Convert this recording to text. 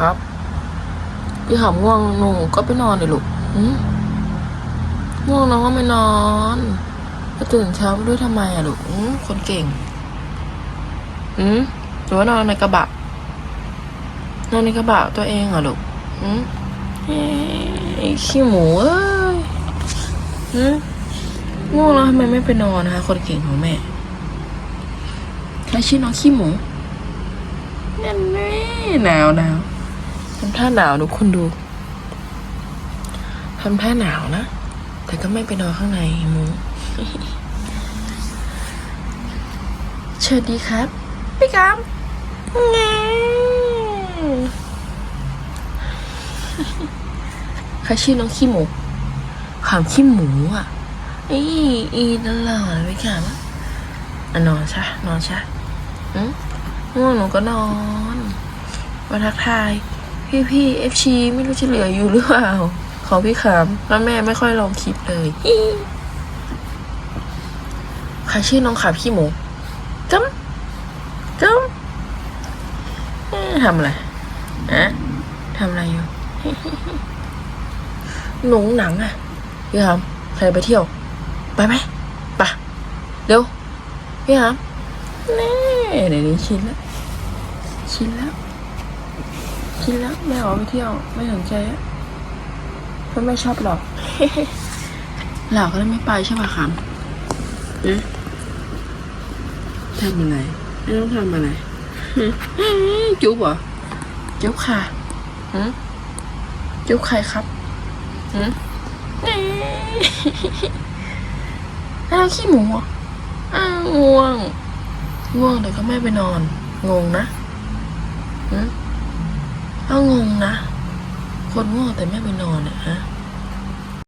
ครับ พี่หอมง่วงหนูก็ไปนอนเลยลูกมง่วงน้องก็ไม่นอนแล้วตื่นเช้าด้วยทำไมอะลูกคนเก่งหืมหรือว่านอนในกระบะนอนในกระบะตัวเองเหรอลูกหืมเอ้ขี้หมูเอ้ยหืมง่วงแล้วทำไมไม่ไปนอนนะคะคนเก่งของแม่แล้วชื่อน้องขี้หมูนั่นแน่หนาวหนาวำท่าหนาวทุกคนดูทำท่าหนาวนะ แต่ก็ไม่ไปนอนข้างในหมูสวัสดีครับ พี่กามงใครชื่อน้องขี้หมูขามขี้หมูอะอีอีตลอดเลยค่ะอะนอนใช่นอนใช่อืมง่วงหนูก็นอนมาทักทาย พี่พี่เอฟชีไม่รู้จะเหลืออยู่หรือเปล่า ขอพี่ขามแล้วแม่ไม่ค่อยลองคลิปเลยใครชื่อน้องขามขี้หมูจำจำเอ๊ะทำอะไรอะทำอะไรอยู่หนูหนังอะพี่หามใครไปเที่ยว ไปไหมไปะเร็วพี่หามแน่เดี๋ยวนี้ชินแล้วชินแล้ว ชินแล้วไม่ออกไปเที่ยว ไม่สนใจอะเพราะไม่ชอบหรอกหลอกก็เลยไม่ไปใช่ป่ะครับอืมทำอะไรไม่ต้องทำอะไรจุ๊บเหรอจุ๊บค่ะหืมจุ๊บใครครับหืมอ้าวขี้หมูเหรออ้าวง่วง ง่วงแต่ก็ไม่ไปนอน งงนะหืม ก็งงนะ คนง่วงแต่ไม่ไปนอนเนี่ยฮะ